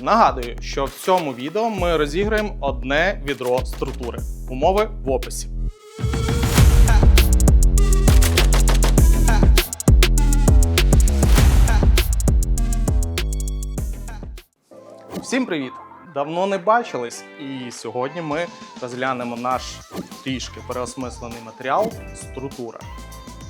Нагадую, що в цьому відео ми розіграємо одне відро структури. Умови в описі. Всім привіт! Давно не бачились, і сьогодні ми розглянемо наш трішки переосмислений матеріал структура.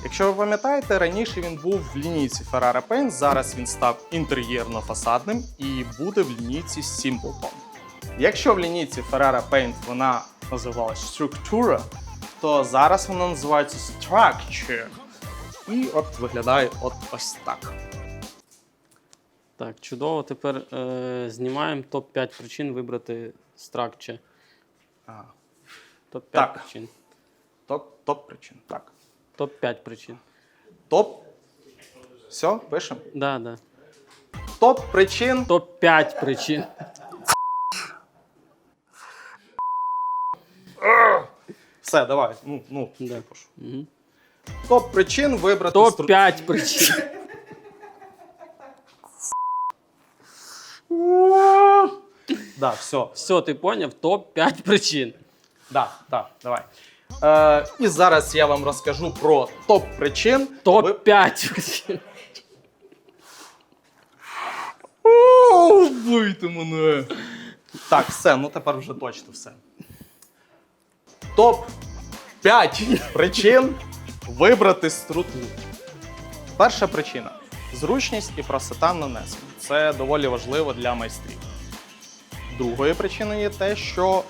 Якщо ви пам'ятаєте, раніше він був в лінійці Ferrara Paint, зараз він став інтер'єрно-фасадним і буде в лінійці Simpleton. Якщо в лінійці Ferrara Paint вона називалась структура, то зараз вона називається Structure. І от виглядає от ось так. Так, чудово. Тепер е, знімаємо топ-5 причин вибрати. А, Топ-5 Так. причин. топ, топ причин. Так. Топ-5 причин. Топ. Все, пишемо. Да, да. Топ причин. Топ-5 причин. Все, давай. Ну, ну, Да. Угу. топ причин вибрати стру- Топ-5 причин. Да, все. Все, ти поняв? Топ-5 причин. Да, да, давай. Е, і зараз я вам розкажу про топ причин. Топ-5 причин. О, Вбийте мене. Так, все, ну тепер вже точно все. Топ 5 причин вибрати структуру. Перша причина зручність і простота нанесення. Це доволі важливо для майстрів. Другою причиною є те, що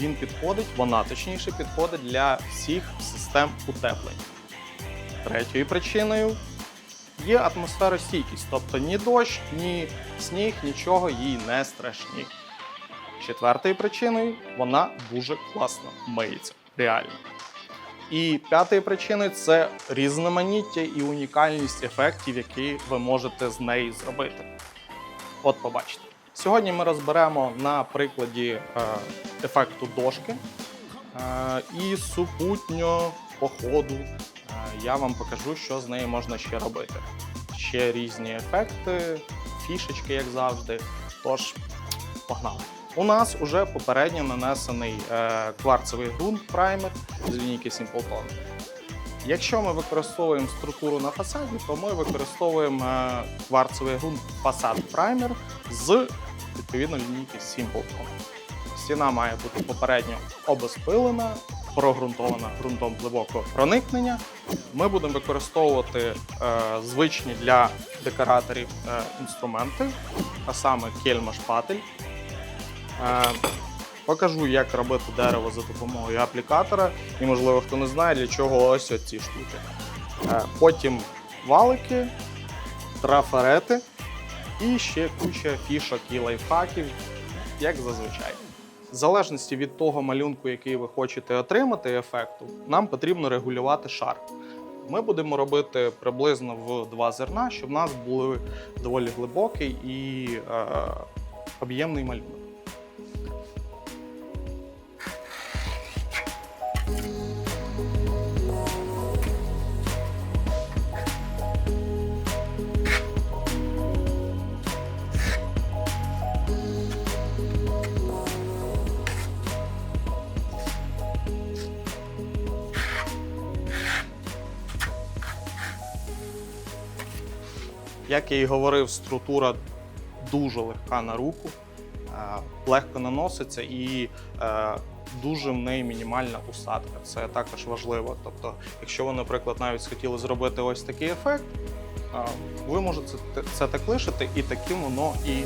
він підходить, вона точніше підходить для всіх систем утеплення. Третьою причиною є атмосферостійкість, тобто ні дощ, ні сніг, нічого їй не страшні. Четвертою причиною вона дуже класно миється, реально. І п'ятою причиною це різноманіття і унікальність ефектів, які ви можете з неї зробити. От побачите. Сьогодні ми розберемо на прикладі е, ефекту дошки е, і супутньо по ходу е, я вам покажу, що з нею можна ще робити. Ще різні ефекти, фішечки, як завжди. Тож, погнали. У нас уже попередньо нанесений кварцевий ґрунт праймер з лінійки Simpleton. Якщо ми використовуємо структуру на фасаді, то ми використовуємо е, кварцевий ґрунт фасад праймер з відповідно лінійки Simpleton. Стіна має бути попередньо обезпилена, прогрунтована ґрунтом глибокого проникнення. Ми будемо використовувати е, звичні для декораторів е, інструменти, а саме кельма шпатель. Е, покажу, як робити дерево за допомогою аплікатора. І, можливо, хто не знає, для чого ось ці штуки. Е, потім валики, трафарети і ще куча фішок і лайфхаків, як зазвичай. В залежності від того малюнку, який ви хочете отримати ефекту, нам потрібно регулювати шар. Ми будемо робити приблизно в два зерна, щоб в нас був доволі глибокий і е, об'ємний малюнок. Як я і говорив, структура дуже легка на руку, е, легко наноситься і е, дуже в неї мінімальна усадка. Це також важливо. Тобто, якщо ви, наприклад, навіть схотіли зробити ось такий ефект, е, ви можете це так лишити, і таким воно і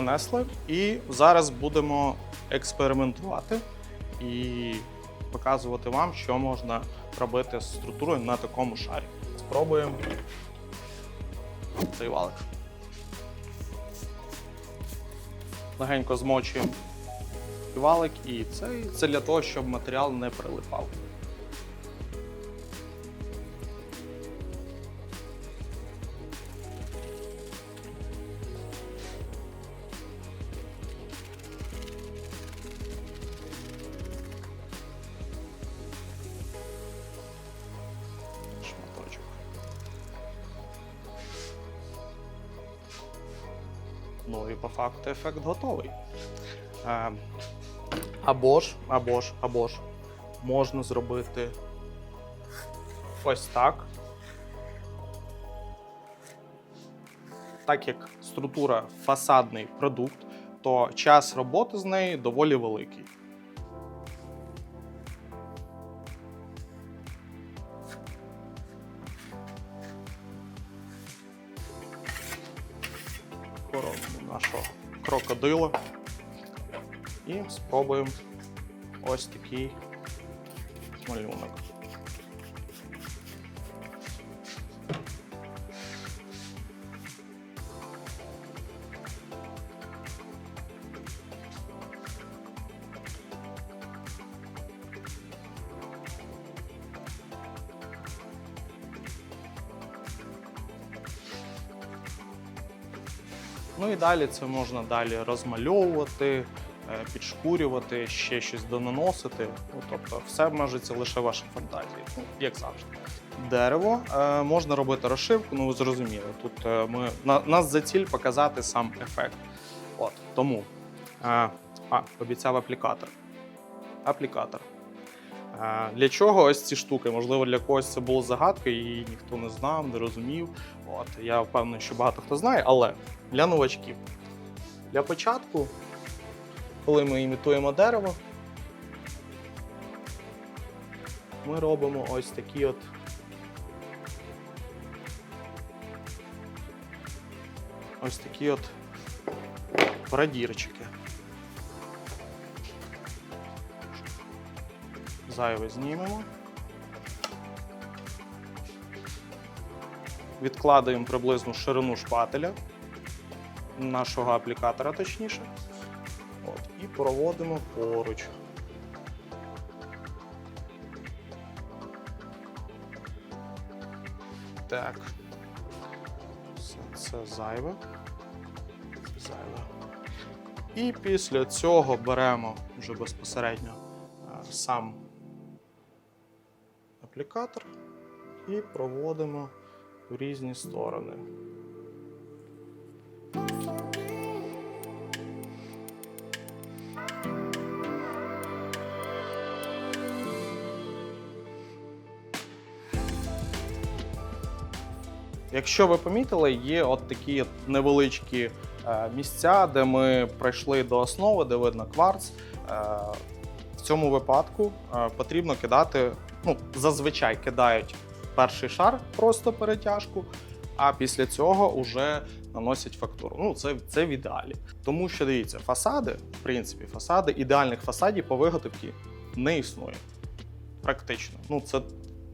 нанесли. І зараз будемо експериментувати і показувати вам, що можна робити з структурою на такому шарі. Спробуємо цей валик. Легенько змочуємо валик і це, це для того, щоб матеріал не прилипав. Факту ефект готовий. Або ж, або ж, або ж можна зробити ось так. Так як структура фасадний продукт, то час роботи з нею доволі великий. Крокодила і спробуємо ось такий малюнок. Ну і далі це можна далі розмальовувати, е, підшкурювати, ще щось донаносити. Ну, тобто все обмежується лише вашою фантазією, ну, як завжди. Дерево е, можна робити розшивку, ну ви зрозуміли. Тут е, ми на, нас за ціль показати сам ефект. От тому а, обіцяв аплікатор. Аплікатор. Для чого ось ці штуки? Можливо, для когось це було загадкою, і ніхто не знав, не розумів. От я впевнений, що багато хто знає, але для новачків. Для початку, коли ми імітуємо дерево, ми робимо ось такі от. Ось такі от продірчики. Зайве знімемо. Відкладаємо приблизну ширину шпателя нашого аплікатора, точніше. От, і проводимо поруч. Так. Все це зайве. Зайве. І після цього беремо вже безпосередньо сам аплікатор і проводимо в різні сторони. Якщо ви помітили, є от такі невеличкі е, місця, де ми прийшли до основи, де видно кварц. Е, в цьому випадку е, потрібно кидати, ну, зазвичай кидають перший шар просто перетяжку, а після цього вже наносять фактуру. Ну, це, це в ідеалі. Тому що дивіться, фасади, в принципі, фасади, ідеальних фасадів по виготовці не існує. Практично. Ну, це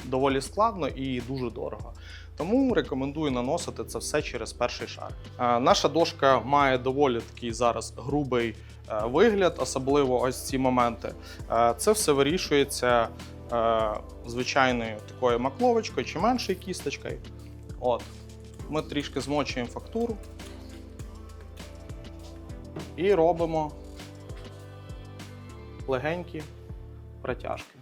доволі складно і дуже дорого. Тому рекомендую наносити це все через перший шар. Е, Наша дошка має доволі такий зараз грубий е, вигляд, особливо ось ці моменти. Е, Це все вирішується звичайною такою макловочкою чи меншою кісточкою. От. Ми трішки змочуємо фактуру і робимо легенькі протяжки.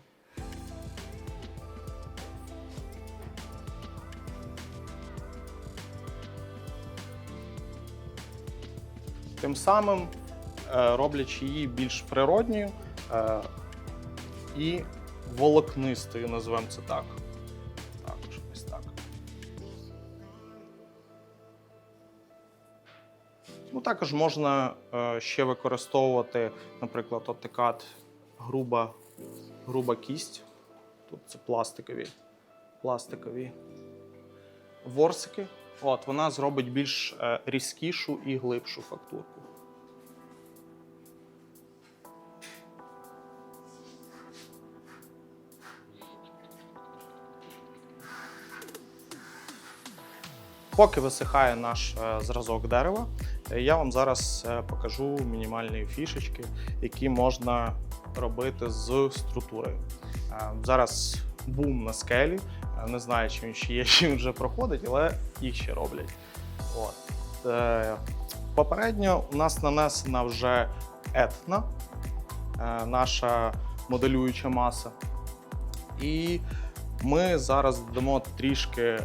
Тим самим е, роблячи її більш природньою е, і волокнистою, назвемо це так. Ну, також можна е, ще використовувати, наприклад, от така от груба, груба кість. Тут це пластикові, пластикові ворсики. От, вона зробить більш е, різкішу і глибшу фактурку. Поки висихає наш е, зразок дерева, е, я вам зараз е, покажу мінімальні фішечки, які можна робити з структурою. Зараз бум на скелі. Не знаю, чи він ще є, чи він вже проходить, але їх ще роблять. От. Попередньо у нас нанесена вже етна, наша моделююча маса. І ми зараз додамо трішки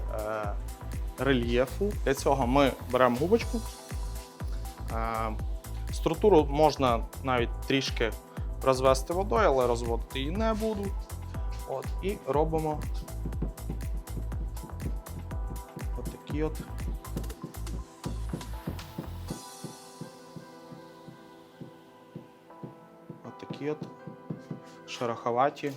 рельєфу. Для цього ми беремо губочку. Е, структуру можна навіть трішки розвести водою, але розводити її не буду. От, і робимо отакі от. Отакі от шероховаті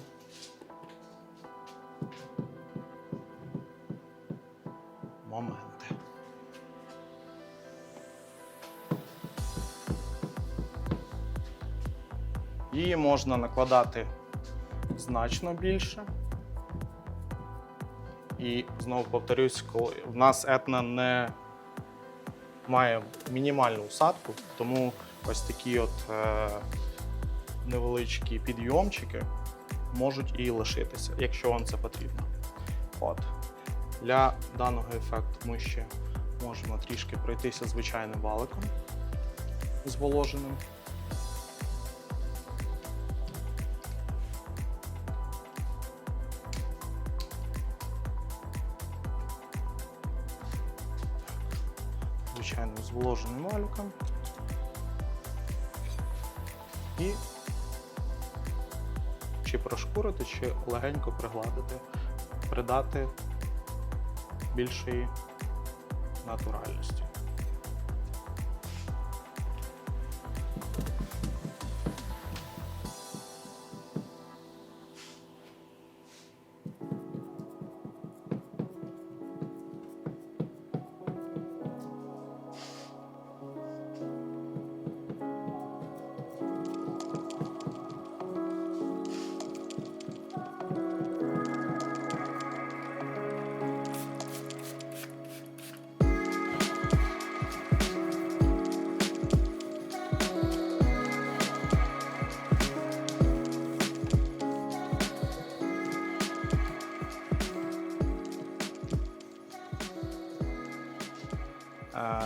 Її можна накладати значно більше. І знову повторюсь, коли в нас етна не має мінімальну усадку, тому ось такі от е, невеличкі підйомчики можуть і лишитися, якщо вам це потрібно. От. Для даного ефекту ми ще можемо трішки пройтися звичайним валиком зволоженим. Зволоженим валиком. І чи прошкурити, чи легенько пригладити, придати більшої натуральності.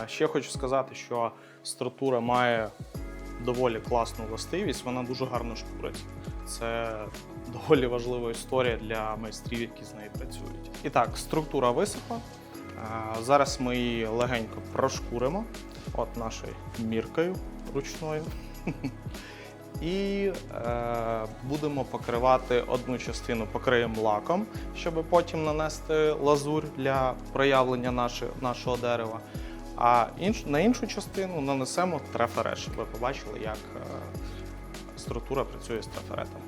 Ще хочу сказати, що структура має доволі класну властивість, вона дуже гарно шкурить. Це доволі важлива історія для майстрів, які з нею працюють. І так, структура висохла. Е, Зараз ми її легенько прошкуримо от нашою міркою ручною. І е, будемо покривати одну частину покриємо лаком, щоб потім нанести лазурь для проявлення нашого дерева. А інш, на іншу частину нанесемо трафереш. ви побачили, як е, структура працює з трафаретом.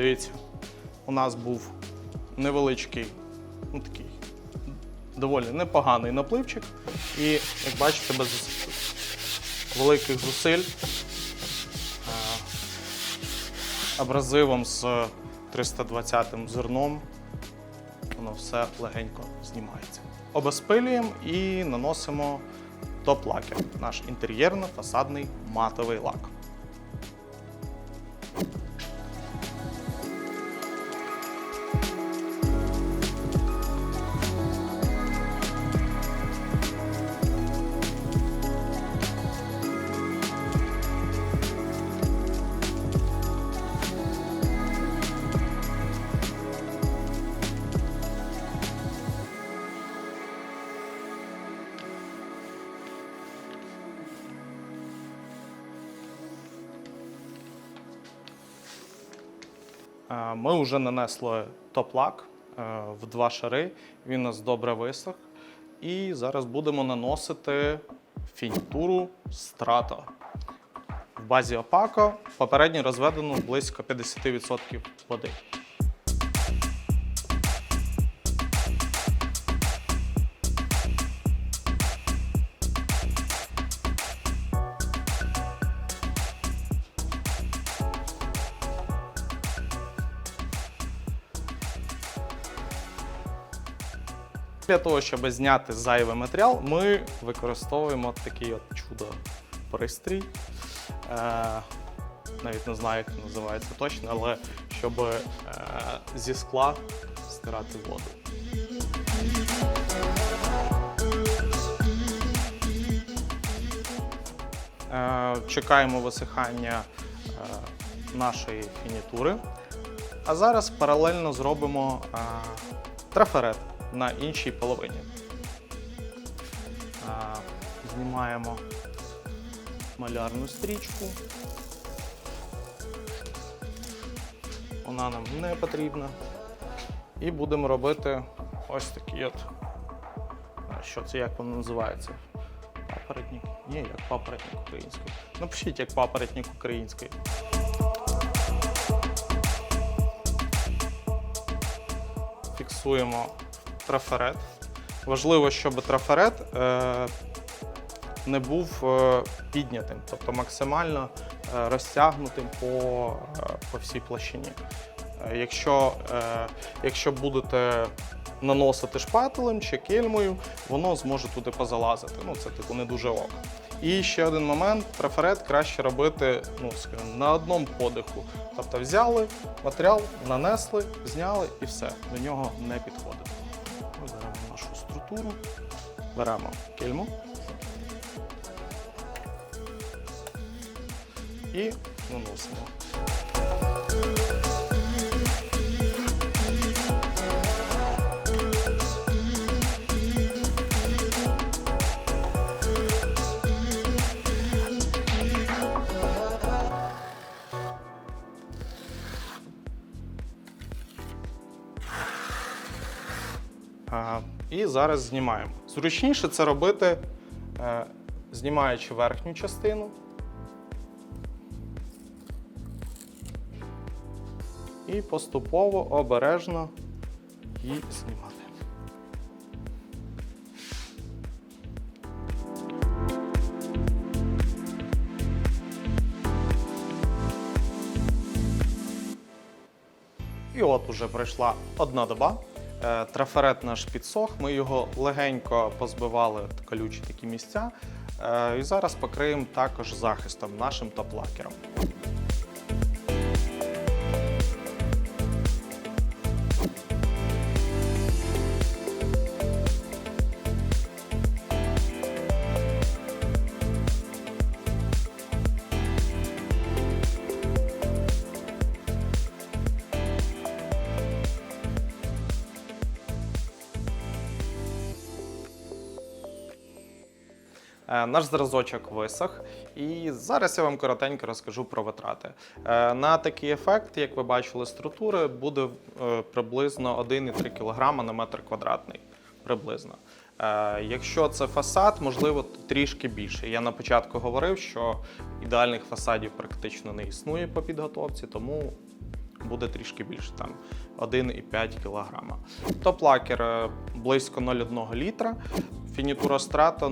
Дивіться, у нас був невеличкий, ну такий доволі непоганий напливчик. І, як бачите, без великих зусиль абразивом з 320 зерном воно все легенько знімається. Обезпилюємо і наносимо топ-лакер, наш інтер'єрно-фасадний матовий лак. Ми вже нанесли топ-лак. в два шари. Він у нас добре висох. І зараз будемо наносити фінітуру страта. В базі опако попередньо розведено близько 50% води. Для того, щоб зняти зайвий матеріал, ми використовуємо такий от чудо пристрій. Е, навіть не знаю, як він називається точно, але щоб е, зі скла стирати воду. Е, чекаємо висихання нашої фінітури. А зараз паралельно зробимо трафарет на іншій половині. Знімаємо малярну стрічку. Вона нам не потрібна. І будемо робити ось такий от. Що це як воно називається? Папоротник? Ні, як папоротник українською. Напишіть, як папоротник українською. Фіксуємо трафарет. Важливо, щоб трафарет е, не був е, піднятим, тобто максимально е, розтягнутим по, по всій площині. Якщо, якщо будете наносити шпателем чи кельмою, воно зможе туди позалазити. Ну, це типу не дуже ок. І ще один момент: трафарет краще робити ну, скажімо, на одному подиху. Тобто взяли матеріал, нанесли, зняли і все. До нього не підходить. Структуру, беремо кельму. і наносимо. І зараз знімаємо. Зручніше це робити, е, знімаючи верхню частину. і поступово обережно її знімати. І от уже пройшла одна доба. Е, Трафарет наш підсох, ми його легенько позбивали колючі такі місця. Е, І зараз покриємо також захистом нашим топ-лакером. Наш зразочок висох, і зараз я вам коротенько розкажу про витрати. Е, На такий ефект, як ви бачили, структури буде е, приблизно 1,3 кг на метр квадратний. Приблизно. Е, Якщо це фасад, можливо, трішки більше. Я на початку говорив, що ідеальних фасадів практично не існує по підготовці, тому буде трішки більше, там 1,5 кг. Топ-лакер е, близько 0,1 літра, фінітура страта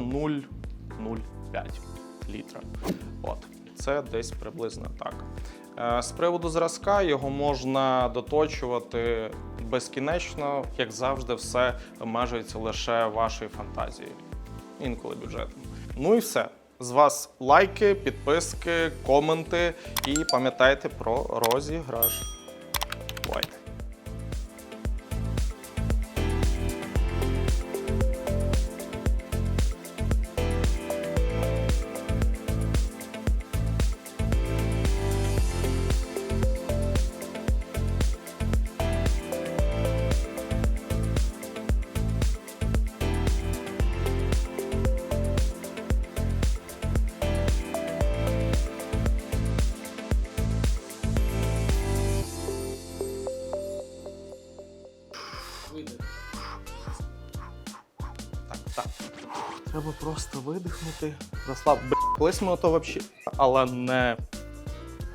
0,05 літра. От, це десь приблизно так. Е, З приводу зразка його можна доточувати безкінечно, як завжди, все обмежується лише вашою фантазією, інколи бюджетом. Ну і все. З вас лайки, підписки, коменти і пам'ятайте про розіграш. Бувайте! Треба просто видихнути. Розслаб, колись ми ото вообще. Але не.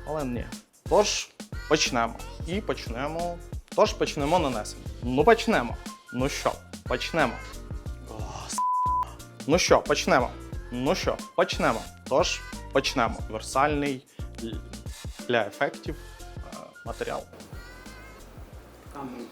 Але ні. Тож почнемо. І почнемо. Тож почнемо нанесення. Ну почнемо. Ну що, почнемо. О, с**. Ну що, почнемо. Ну що, почнемо. Тож почнемо. Універсальний л- для ефектів е, матеріал. Камеру